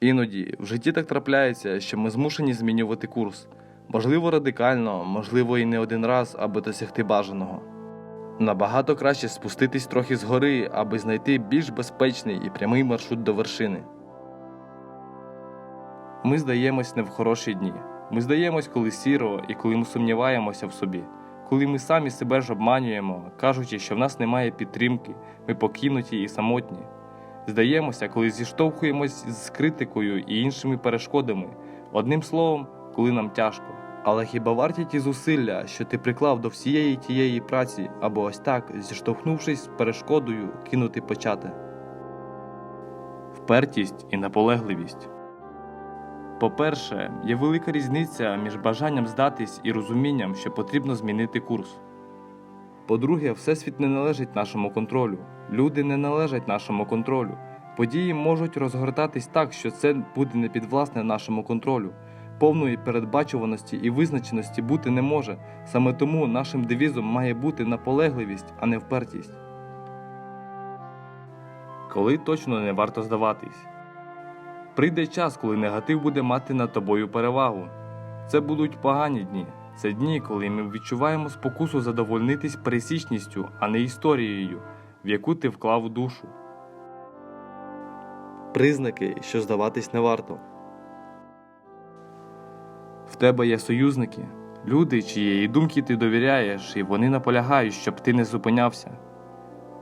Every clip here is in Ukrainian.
Іноді в житті так трапляється, що ми змушені змінювати курс. Можливо, радикально, можливо, і не один раз, аби досягти бажаного. Набагато краще спуститись трохи згори, аби знайти більш безпечний і прямий маршрут до вершини. Ми здаємось не в хороші дні. Ми здаємось, коли сіро і коли ми сумніваємося в собі, коли ми самі себе ж обманюємо, кажучи, що в нас немає підтримки, ми покинуті і самотні. Здаємося, коли зіштовхуємось з критикою і іншими перешкодами, одним словом, коли нам тяжко. Але хіба варті ті зусилля, що ти приклав до всієї тієї праці, або ось так, зіштовхнувшись з перешкодою, кинути почати? Впертість і наполегливість. По-перше, є велика різниця між бажанням здатись і розумінням, що потрібно змінити курс. По-друге, Всесвіт не належить нашому контролю, люди не належать нашому контролю. Події можуть розгортатись так, що це буде не підвласне нашому контролю. Повної передбачуваності і визначеності бути не може. Саме тому нашим девізом має бути наполегливість, а не впертість. Коли точно не варто здаватись. Прийде час, коли негатив буде мати над тобою перевагу. Це будуть погані дні. Це дні, коли ми відчуваємо спокусу задовольнитись пересічністю, а не історією, в яку ти вклав душу. Признаки, що здаватись не варто. В тебе є союзники, люди, чиєї думки ти довіряєш, і вони наполягають, щоб ти не зупинявся.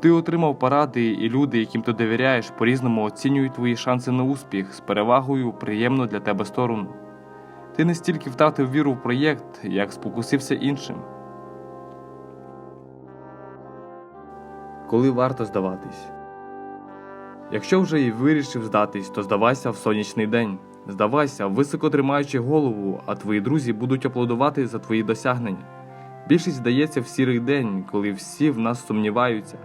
Ти отримав поради, і люди, яким ти довіряєш, по-різному оцінюють твої шанси на успіх з перевагою в приємну для тебе сторону. Ти не стільки втратив віру в проєкт, як спокусився іншим. Коли варто здаватись? Якщо вже і вирішив здатись, то здавайся в сонячний день. Здавайся, високо тримаючи голову, а твої друзі будуть аплодувати за твої досягнення. Більшість здається в сірий день, коли всі в нас сумніваються.